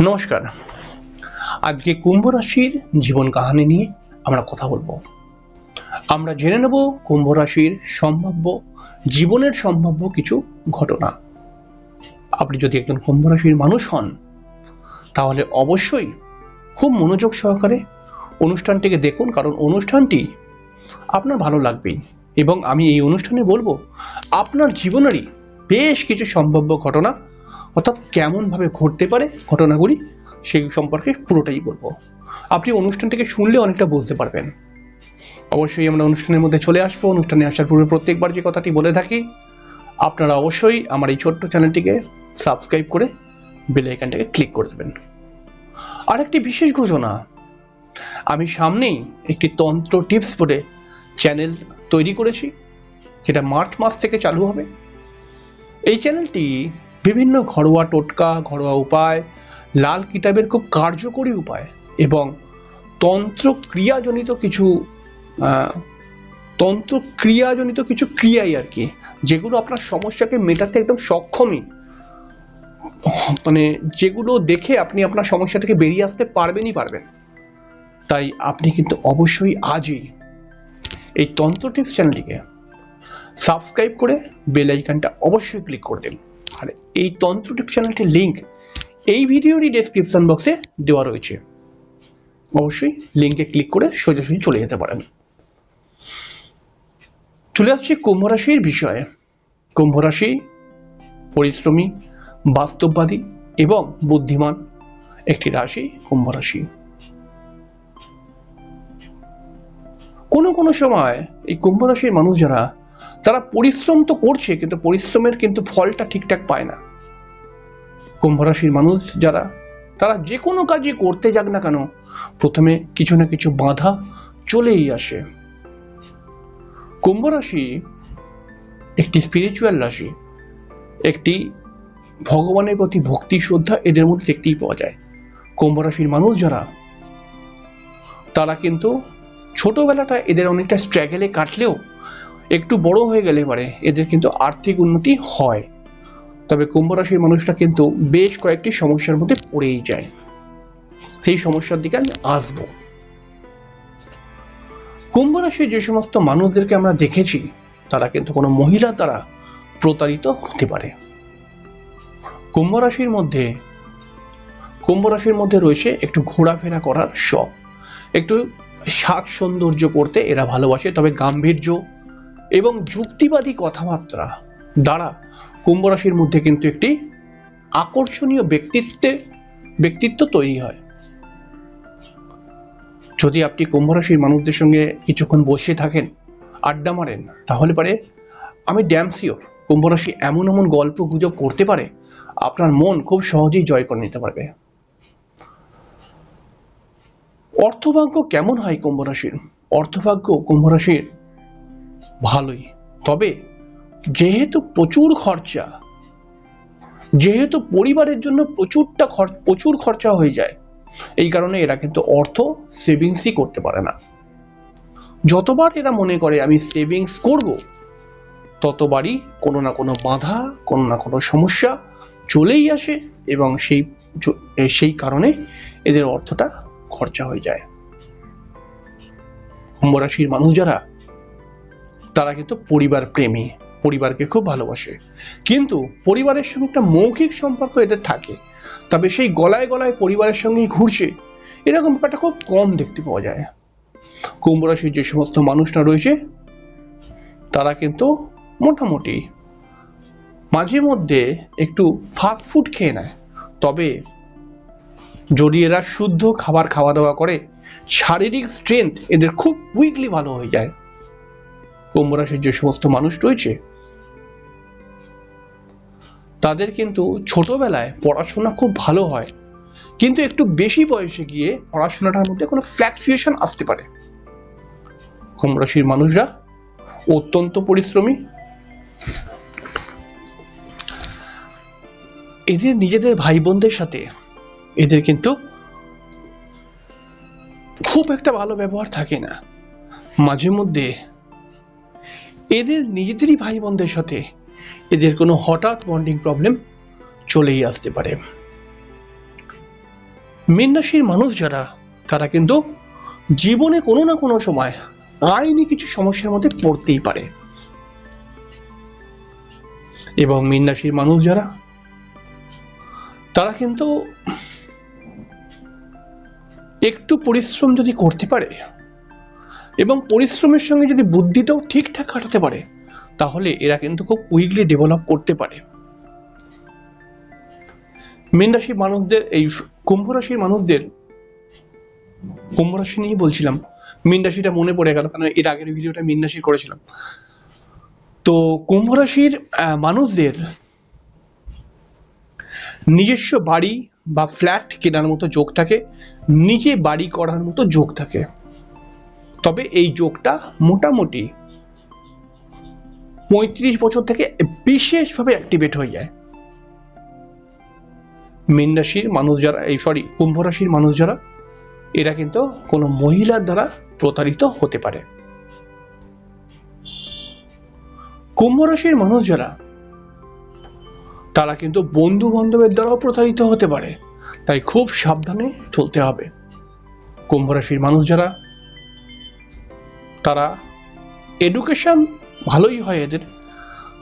নমস্কার। আজকে কুম্ভ রাশির জীবন কাহানি নিয়ে আমরা কথা বলব। আমরা জেনে নেব কুম্ভ রাশির সম্ভাব্য, জীবনের সম্ভাব্য কিছু ঘটনা। আপনি যদি একজন কুম্ভ রাশির মানুষ হন, তাহলে অবশ্যই খুব মনোযোগ সহকারে অনুষ্ঠানটিকে দেখুন, কারণ অনুষ্ঠানটি আপনার ভালো লাগবেই। এবং আমি এই অনুষ্ঠানে বলব, আপনার জীবনেরই বেশ কিছু সম্ভাব্য ঘটনা অর্থাৎ কেমনভাবে ঘটতে পারে ঘটনাগুলি সেই সম্পর্কে পুরোটাই বলব। আপনি অনুষ্ঠানটিকে শুনলে অনেকটা বুঝতে পারবেন। অবশ্যই আমরা অনুষ্ঠানের মধ্যে চলে আসব। অনুষ্ঠানে আসার পূর্বে প্রত্যেকবার যে কথাটি বলে থাকি, আপনারা অবশ্যই আমার এই ছোট্ট চ্যানেলটিকে সাবস্ক্রাইব করে বেল আইকনটাকে ক্লিক করে দেবেন। আরেকটি বিশেষ ঘোষণা, আমি সামনেই একটি তন্ত্র টিপস বলে চ্যানেল তৈরি করেছি, যেটা মার্চ মাস থেকে চালু হবে। এই চ্যানেলটি বিভিন্ন ঘরোয়া টোটকা ঘরোয়া উপায় লাল কিতাবের খুব কার্যকরী উপায় এবং তন্ত্র ক্রিয়াজনিত কিছু আহ, তন্ত্র ক্রিয়াজনিত কিছু ক্রিয়াই আর কি যেগুলো আপনার সমস্যাকে মেটাতে একদম সক্ষমই। মানে যেগুলো দেখে আপনি আপনার সমস্যা থেকে বেরিয়ে আসতে পারবেনই পারবেন। তাই আপনি কিন্তু অবশ্যই আজই এই তন্ত্র টিপস চ্যানেলটিকে সাবস্ক্রাইব করে বেল আইকনটা অবশ্যই ক্লিক করে দিন। আর এই তন্ত্র টিপস চ্যানেলটির লিঙ্ক এই ভিডিওরই ডেসক্রিপশন বক্সে দেওয়া রয়েছে। অবশ্যই লিঙ্কে ক্লিক করে সোজাসুজি চলে যেতে পারেন। চলে আসছি কুম্ভ রাশির বিষয়ে। কুম্ভ রাশি পরিশ্রমী, বাস্তববাদী এবং বুদ্ধিমান একটি রাশি কুম্ভ রাশি। কোনো কোনো সময় এই কুম্ভ রাশির মানুষ যারা তারা পরিশ্রম তো করছে, কিন্তু পরিশ্রমের কিন্তু ফলটা ঠিকঠাক পায় না। কুম্ভ রাশির মানুষ যারা, তারা যে কোনো কাজই করতে যাক না কেন, প্রথমে কিছু না কিছু বাধা চলেই আসে। কুম্ভ রাশি একটি স্পিরিচুয়াল রাশি, একটি ভগবানের প্রতি ভক্তি, শ্রদ্ধা এদের মধ্যে দেখতেই পাওয়া যায়। কুম্ভ রাশির মানুষ যারা, তারা কিন্তু ছোটবেলাটা এদের অনেকটা স্ট্রাগেলে কাটলেও একটু বড় হয়ে গেলে পারে এদের কিন্তু আর্থিক উন্নতি হয়। তবে কুম্ভ রাশির মানুষরা কিন্তু বেশ কয়েকটি সমস্যার মধ্যে পড়েই যায়। সেই সমস্যার দিকে আমি আসব। কুম্ভ রাশির যে সমস্ত মানুষদেরকে আমরা দেখেছি, তারা কিন্তু কোনো মহিলা দ্বারা প্রতারিত হতে পারে। কুম্ভ রাশির মধ্যে, কুম্ভ রাশির মধ্যে রয়েছে একটু ঘোরাফেরা করার শখ। একটু সাজ সৌন্দর্য করতে এরা ভালোবাসে, তবে গাম্ভীর্য এবং যুক্তিবাদী কথাবার্তা। দ্বারা কুম্ভ রাশির মধ্যে কিন্তু একটি আকর্ষণীয় ব্যক্তিত্বে, ব্যক্তিত্ব তৈরি হয়। যদি আপনি কুম্ভ রাশির মানুষদের সঙ্গে কিছুক্ষণ বসে থাকেন, আড্ডা মারেন, তাহলে পারে, আমি ড্যাম শিওর কুম্ভ রাশি এমন এমন গল্প গুজব করতে পারে, আপনার মন খুব সহজেই জয় করে নিতে পারবে। অর্থভাগ্য কেমন হয় কুম্ভ রাশির? অর্থভাগ্য কুম্ভ রাশির ভালোই। তবে যেহেতু প্রচুর খরচা, যেহেতু পরিবারের জন্য প্রচুরটা খরচ প্রচুর খরচা হয়ে যায়, এই কারণে এরা কিন্তু অর্থ সেভিংসই করতে পারে না। যতবার এরা মনে করে আমি সেভিংস করব, ততবারই কোনো না কোনো বাধা, কোনো না কোনো সমস্যা চলেই আসে এবং সেই সেই কারণে এদের অর্থটা খরচা হয়ে যায়। কুম্ভ রাশির মানুষ যারা তারা কিন্তু পরিবার প্রেমী, পরিবারকে খুব ভালোবাসে। কিন্তু পরিবারের সঙ্গে একটা মৌখিক সম্পর্ক এদের থাকে। তবে সেই গলায় গলায় পরিবারের সঙ্গেই ঘুরছে, এরকম ব্যাপারটা খুব কম দেখতে পাওয়া যায়। কুম্ভ রাশির যে সমস্ত মানুষরা রয়েছে, তারা কিন্তু মোটামুটি মাঝে মধ্যে একটু ফাস্ট ফুড খেয়ে নেয়। তবে যদি এরা শুদ্ধ খাবার খাওয়া দাওয়া করে, শারীরিক স্ট্রেংথ এদের খুব উইকলি ভালো হয়ে যায়। কুম্ভ রাশির যে সমস্ত মানুষ রয়েছে, তাদের কিন্তু ছোটবেলায় পড়াশোনা খুব ভালো হয়। কিন্তু একটু বেশি বয়সে গিয়ে পড়াশোনাটার মধ্যে কোনো ফ্ল্যাকচুয়েশন আসতে পারে। কুম্ভ রাশির মানুষরা অত্যন্ত পরিশ্রমী। এদের নিজেদের ভাই বোনদের সাথে এদের কিন্তু খুব একটা ভালো ব্যবহার থাকে না। মাঝে মধ্যে এদের নিজেদেরই ভাই বোনদের সাথে এদের কোনো হঠাৎ বন্ডিং প্রবলেম চলেই আসতে পারে। মীন রাশির মানুষ যারা, তারা কিন্তু জীবনে কোনো না কোনো সময় আইনি কিছু সমস্যার মধ্যে পড়তেই পারে। এবং মীন রাশির মানুষ যারা, তারা কিন্তু একটু পরিশ্রম যদি করতে পারে এবং পরিশ্রমের সঙ্গে যদি বুদ্ধিটাও ঠিকঠাক খাটাতে পারে, তাহলে এরা কিন্তু খুব উইকলি ডেভেলপ করতে পারে। মীন রাশির মানুষদের, এই কুম্ভ রাশির মানুষদের, কুম্ভ রাশি নিয়েই বলছিলাম, মীন রাশিটা মনে পড়ে গেল কারণ এর আগের ভিডিওটা মীন রাশির করেছিলাম। তো কুম্ভ রাশির মানুষদের নিজস্ব বাড়ি বা ফ্ল্যাট কেনার মতো যোগ থাকে, নিজে বাড়ি করার মতো যোগ থাকে। তবে এই যোগটা মোটামুটি পঁয়ত্রিশ বছর থেকে বিশেষভাবে অ্যাক্টিভেট হয়ে যায়। মীন রাশির মানুষ যারা, এই সরি কুম্ভ রাশির মানুষ যারা, এরা কিন্তু কোনো মহিলার দ্বারা প্রতারিত হতে পারে। কুম্ভ রাশির মানুষ যারা, তারা কিন্তু বন্ধু বান্ধবের দ্বারাও প্রতারিত হতে পারে। তাই খুব সাবধানে চলতে হবে। কুম্ভ রাশির মানুষ যারা তারা এডুকেশন ভালোই হয় এদের।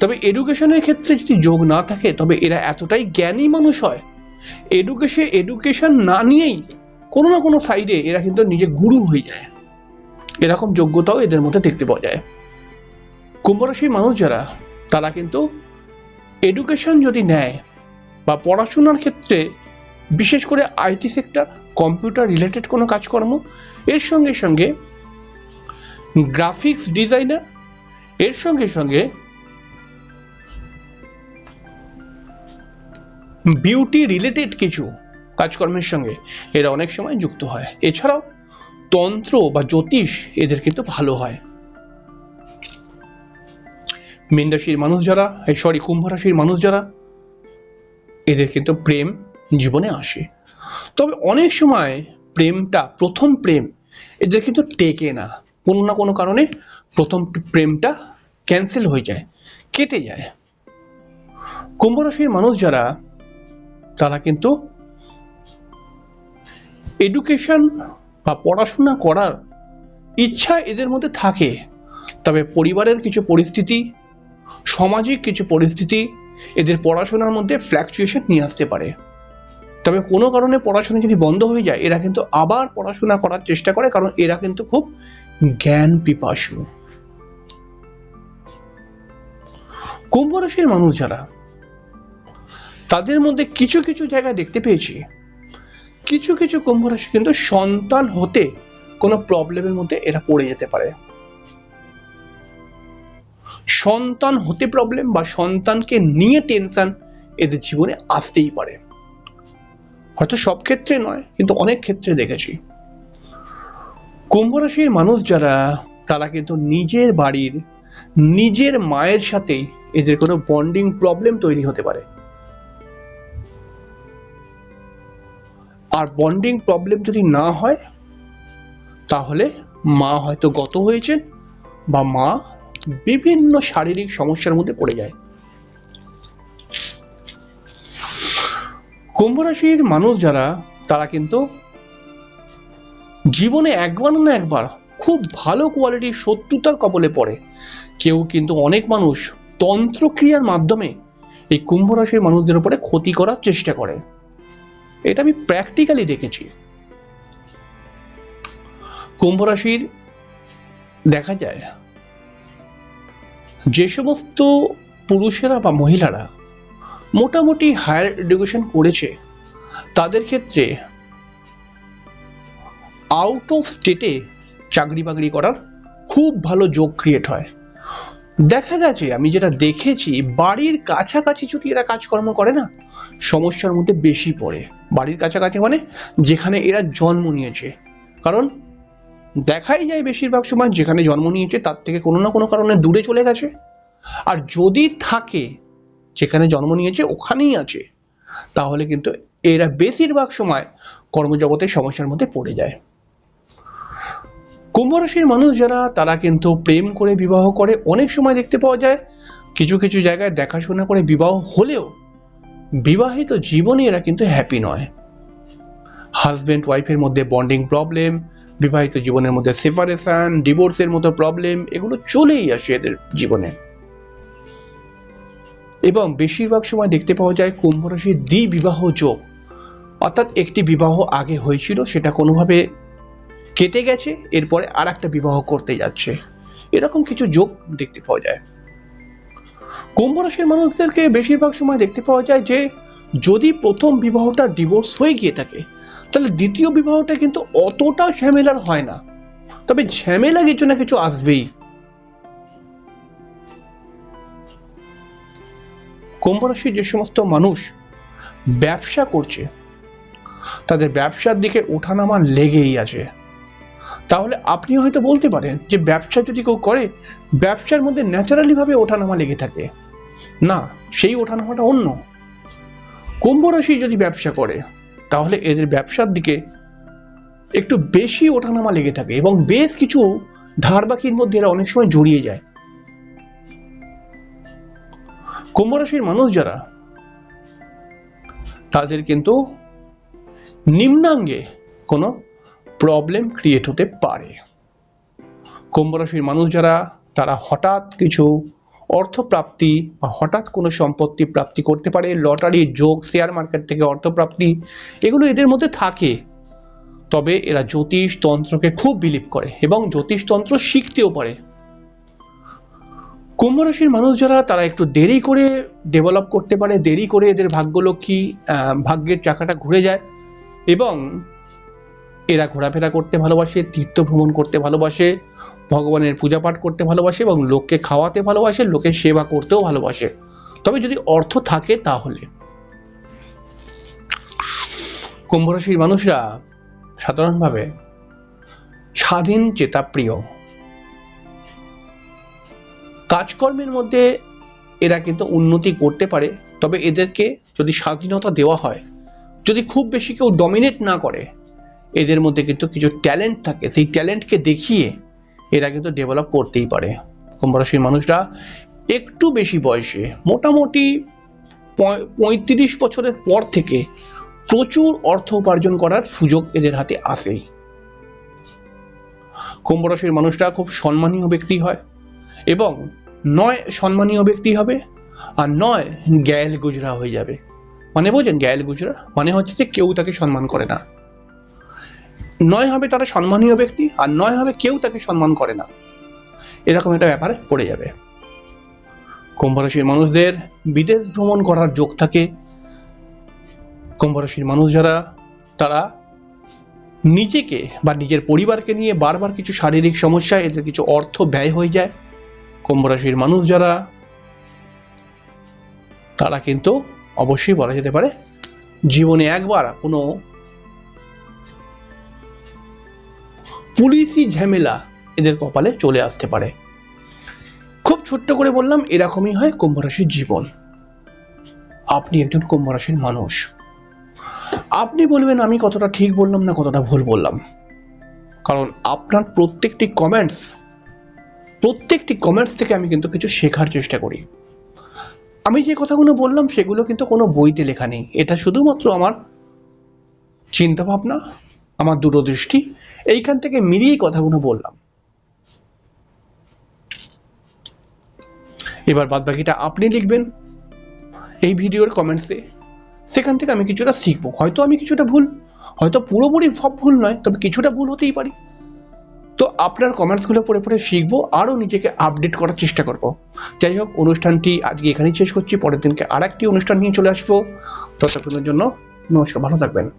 তবে এডুকেশনের ক্ষেত্রে যদি যোগ না থাকে, তবে এরা এতটাই জ্ঞানী মানুষ হয় এডুকেশন এডুকেশন না নিয়েই কোনো না কোনো সাইডে এরা কিন্তু নিজে গুরু হয়ে যায়। এরকম যোগ্যতাও এদের মধ্যে দেখতে পাওয়া যায়। কুম্ভ রাশির মানুষ যারা, তারা কিন্তু এডুকেশন যদি নেয় বা পড়াশোনার ক্ষেত্রে বিশেষ করে আইটি সেক্টর কম্পিউটার রিলেটেড কোনো কাজকর্ম, এর সঙ্গে সঙ্গে গ্রাফিক্স ডিজাইনার? এর সঙ্গে সঙ্গে বিউটি রিলেটেড কিছু কাজকর্মের সঙ্গে এরা অনেক সময় যুক্ত হয়। এছাড়াও তন্ত্র বা জ্যোতিষ এদের কিন্তু ভালো হয়। মীন রাশির মানুষ যারা সরি, কুম্ভ রাশির মানুষ যারা, এদের কিন্তু প্রেম জীবনে আসে। তবে অনেক সময় প্রেমটা, প্রথম প্রেম, এদের কিন্তু টেকে না। কোনো না কোনো কারণে প্রথম প্রেমটা ক্যান্সেল হয়ে যায়, কেটে যায়। কুম্ভ রাশির মানুষ যারা, তারা কিন্তু এডুকেশন বা পড়াশোনা করার ইচ্ছা এদের মধ্যে থাকে। তবে পরিবারের কিছু পরিস্থিতি, সামাজিক কিছু পরিস্থিতি, এদের পড়াশোনার মধ্যে ফ্ল্যাকচুয়েশন নিয়ে আসতে পারে। তবে কোনো কারণে পড়াশোনা যদি বন্ধ হয়ে যায়, এরা কিন্তু আবার পড়াশোনা করার চেষ্টা করে, কারণ এরা কিন্তু খুব জ্ঞান পিপাসু। কুম্ভ রাশির মানুষ যারা, তাদের মধ্যে কিছু কিছু জায়গায় দেখতে পেয়েছি। কিছু কিছু কুম্ভ রাশি কিন্তু সন্তান হতে কোনো প্রবলেমের মধ্যে এরা পড়ে যেতে পারে। সন্তান হতে প্রবলেম বা সন্তানকে নিয়ে টেনশন এদের জীবনে আসতেই পারে। হয়তো সব ক্ষেত্রে নয়, কিন্তু অনেক ক্ষেত্রে দেখেছি। কুম্ভ রাশির মানুষ যারা, তারা কিন্তু নিজের বাড়ির, নিজের মায়ের সাথে এদের কোনো বন্ডিং প্রবলেম তৈরি হতে পারে। আর বন্ডিং প্রবলেম যদি না হয়, তাহলে মা হয়তো গত হয়েছেন বা মা বিভিন্ন শারীরিক সমস্যার মধ্যে পড়ে যায়। কুম্ভ রাশির মানুষ যারা, তারা কিন্তু জীবনে একবার না একবার খুব ভালো কোয়ালিটির শত্রুতার কবলে পড়ে। কেউ কিন্তু অনেক মানুষ তন্ত্রক্রিয়ার মাধ্যমে এই কুম্ভ রাশির মানুষদের উপরে ক্ষতি করার চেষ্টা করে। এটা আমি প্র্যাকটিক্যালি দেখেছি। কুম্ভ রাশির দেখা যায়, যে সমস্ত পুরুষেরা বা মহিলারা মোটামুটি হায়ার এডুকেশন করেছে। তাদের ক্ষেত্রে আউট অফ স্টেটে চাকরি বাকরি করার খুব ভালো যোগ ক্রিয়েট হয়। দেখা গেছে, আমি যেটা দেখেছি, বাড়ির কাছাকাছি যদি এরা কাজকর্ম করে না, সমস্যার মধ্যে বেশি পড়ে। বাড়ির কাছাকাছি মানে যেখানে এরা জন্ম নিয়েছে। কারণ দেখাই যায় বেশিরভাগ সময়, যেখানে জন্ম নিয়েছে, তার থেকে কোনো না কোনো কারণে দূরে চলে গেছে। আর যদি থাকে যেখানে জন্ম নিয়েছে, ওখানেই আছে। তাহলে কিন্তু এরা বেশিরভাগ সময় কর্মজগতের সমস্যার মধ্যে পড়ে যায়। কুম্ভ রাশির মানুষ যারা, তারা কিন্তু প্রেম করে বিবাহ করে অনেক সময় দেখতে পাওয়া যায়। কিছু কিছু জায়গায় দেখাশোনা করে বিবাহ হলেও বিবাহিত জীবনে এরা কিন্তু হ্যাপি নয়। হাজব্যান্ড ওয়াইফের মধ্যে বন্ডিং প্রবলেম বিবাহিত জীবনের মধ্যে সেপারেশন ডিভোর্সের মতো প্রবলেম এগুলো চলেই আসে এদের জীবনে। এবং বেশিরভাগ সময় দেখতে পাওয়া যায় কুম্ভ রাশির দ্বি বিবাহ যোগ। অর্থাৎ একটি বিবাহ আগে হয়েছিল, সেটা কোনোভাবে কেটে গেছে, এরপরে আর একটা বিবাহ করতে যাচ্ছে। এরকম কিছু যোগ দেখতে পাওয়া যায়। কুম্ভ রাশির মানুষদেরকে বেশিরভাগ সময় দেখতে পাওয়া যায় যে, যদি প্রথম বিবাহটা ডিভোর্স হয়ে গিয়ে থাকে, তাহলে দ্বিতীয় বিবাহটা কিন্তু অতটা ঝামেলার হয় না। তবে ঝামেলা কিছু না কিছু আসবেই। কুম্ভ রাশির যে সমস্ত মানুষ ব্যবসা করছে, তাদের ব্যবসার দিকে ওঠানামা লেগেই আছে। তাহলে আপনি হয়তো বলতে পারেন যে ব্যবসা যদি কেউ করে, ব্যবসার মধ্যে ন্যাচারালি ভাবে ওঠানামা লেগে থাকে। না, সেই ওঠানামাটা অন্য। কুম্ভ রাশি যদি ব্যবসা করে, তাহলে এদের ব্যবসার দিকে একটু বেশি ওঠানামা লেগে থাকে এবং বেশ কিছু ধার বাকির মধ্যে এরা অনেক সময় জড়িয়ে যায়। কুম্ভ রাশির মানুষ যারা, তাদের কিন্তু নিম্নাঙ্গে কোনো প্রবলেম ক্রিয়েট হতে পারে। কুম্ভ রাশির মানুষ যারা, তারা হঠাৎ কিছু অর্থপ্রাপ্তি বা হঠাৎ কোনো সম্পত্তি প্রাপ্তি করতে পারে, লটারি, যোগ শেয়ার মার্কেট থেকে অর্থপ্রাপ্তি এগুলো এদের মধ্যে থাকে। তবে এরা জ্যোতিষতন্ত্রকে খুব বিলিভ করে এবং জ্যোতিষতন্ত্র শিখতেও পারে। কুম্ভ রাশির মানুষ যারা, তারা একটু দেরি করে ডেভেলপ করতে পারে, দেরি করে এদের ভাগ্যলক্ষ্মী ভাগ্যের চাকাটা ঘুরে যায় এবং এরা ঘোরাফেরা করতে ভালোবাসে, তীর্থ ভ্রমণ করতে ভালোবাসে, ভগবানের পূজা পাঠ করতে ভালোবাসে এবং লোককে খাওয়াতে ভালোবাসে, লোকের সেবা করতেও ভালোবাসে। তবে যদি অর্থ থাকে তাহলে। কুম্ভ রাশির মানুষরা সাধারণভাবে স্বাধীন চেতা প্রিয় কাজকর্মের মধ্যে এরা কিন্তু উন্নতি করতে পারে, তবে এদেরকে যদি স্বাধীনতা দেওয়া হয়, যদি খুব বেশি কেউ ডমিনেট না করে, এদের মধ্যে কিন্তু কিছু ট্যালেন্ট থাকে। সেই ট্যালেন্টকে দেখিয়ে এরা কিন্তু ডেভেলপ করতেই পারে। কুম্ভ রাশির মানুষরা একটু বেশি বয়সে, মোটামুটি পঁয়- পঁয়ত্রিশ বছরের পর থেকে প্রচুর অর্থ উপার্জন করার সুযোগ এদের হাতে আসেই। কুম্ভ রাশির মানুষরা খুব সম্মানীয় ব্যক্তি হয়। এবং নয় সম্মানীয় ব্যক্তি হবে আর নয় গ্যাল গুজরা হয়ে যাবে। মানে বোঝেন, গ্যাল গুজরা মানে হচ্ছে যে কেউ তাকে সম্মান করে না। নয় হবে তারা সম্মানীয় ব্যক্তি আর নয় হবে কেউ তাকে সম্মান করে না। এরকম একটা ব্যাপারে পড়ে যাবে। কুম্ভ রাশির মানুষদের বিদেশ ভ্রমণ করার যোগ থাকে। কুম্ভ রাশির মানুষ যারা, তারা নিজেকে বা নিজের পরিবারকে নিয়ে বারবার কিছু শারীরিক সমস্যায় এদের কিছু অর্থ ব্যয় হয়ে যায়। কুম্ভ রাশির মানুষ যারা, তারা কিন্তু অবশ্যই বলা যেতে পারে জীবনে একবার কোনো পুলিশি ঝামেলা এদের কপালে চলে আসতে পারে। খুব ছোট্ট করে বললাম, এরকমই হয় কুম্ভ রাশির জীবন। আপনি একজন কুম্ভ রাশির মানুষ। আপনি বলবেন, আমি কতটা ঠিক বললাম না কতটা ভুল বললাম? কারণ আপনার প্রত্যেকটি কমেন্টস প্রত্যেকটি কমেন্টস থেকে আমি কিন্তু কিছু শেখার চেষ্টা করি। আমি যে কথাগুলো বললাম, সেগুলো কিন্তু কোনো বইতে লেখা নেই। এটা শুধুমাত্র আমার চিন্তা ভাবনা আমার দূরদৃষ্টি, এইখান থেকে মিলিয়েই কথাগুলো বললাম। এবার বাদ বাকিটা আপনি লিখবেন এই ভিডিওর কমেন্টসে সেখান থেকে আমি কিছুটা শিখব। হয়তো আমি কিছুটা ভুল, হয়তো পুরোপুরি সব ভুল নয়, তবে কিছুটা ভুল হতেই পারি। আপনার কমেন্টসগুলো পড়ে পড়ে শিখব, আরও নিজেকে আপডেট করার চেষ্টা করব। যাই হোক, অনুষ্ঠানটি আজকে এখানেই শেষ করছি। পরের দিনকে আর একটি অনুষ্ঠান নিয়ে চলে আসব। ততক্ষণের জন্য নমস্কার, ভালো থাকবেন।